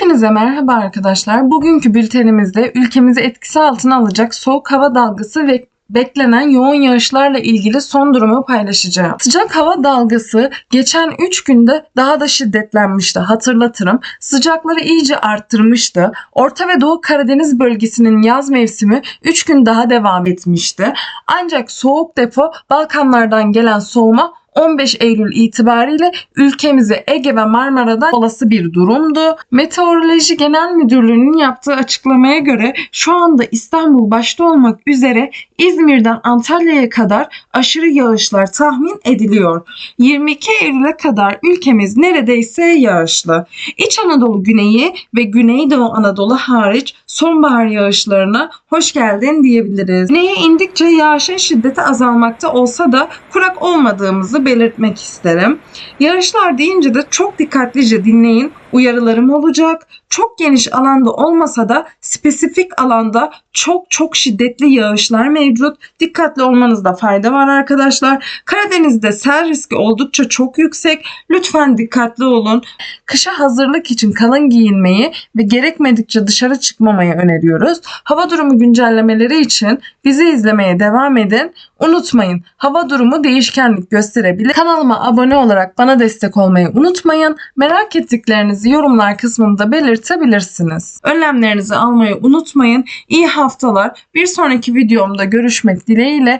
Hepinize merhaba arkadaşlar. Bugünkü bültenimizde ülkemizi etkisi altına alacak soğuk hava dalgası ve beklenen yoğun yağışlarla ilgili son durumu paylaşacağım. Sıcak hava dalgası geçen 3 günde daha da şiddetlenmişti hatırlatırım. Sıcakları iyice arttırmıştı. Orta ve Doğu Karadeniz bölgesinin yaz mevsimi 3 gün daha devam etmişti. Ancak soğuk depo Balkanlardan gelen soğuma 15 Eylül itibariyle ülkemizi Ege ve Marmara'da olası bir durumdu. Meteoroloji Genel Müdürlüğü'nün yaptığı açıklamaya göre şu anda İstanbul başta olmak üzere İzmir'den Antalya'ya kadar aşırı yağışlar tahmin ediliyor. 22 Eylül'e kadar ülkemiz neredeyse yağışlı. İç Anadolu güneyi ve Güneydoğu Anadolu hariç sonbahar yağışlarına hoş geldin diyebiliriz. Güneye indikçe yağışın şiddeti azalmakta olsa da kurak olmadığımızı belirtmek isterim. Yağışlar deyince de çok dikkatlice dinleyin. Uyarılarım olacak. Çok geniş alanda olmasa da spesifik alanda çok çok şiddetli yağışlar mevcut. Dikkatli olmanızda fayda var arkadaşlar. Karadeniz'de sel riski oldukça çok yüksek. Lütfen dikkatli olun. Kışa hazırlık için kalın giyinmeyi ve gerekmedikçe dışarı çıkmamayı öneriyoruz. Hava durumu güncellemeleri için bizi izlemeye devam edin. Unutmayın hava durumu değişkenlik gösterebilir. Kanalıma abone olarak bana destek olmayı unutmayın. Merak ettiklerinizi yorumlar kısmında belirtebilirsiniz. Önlemlerinizi almayı unutmayın. İyi haftalar. Bir sonraki videomda görüşmek dileğiyle.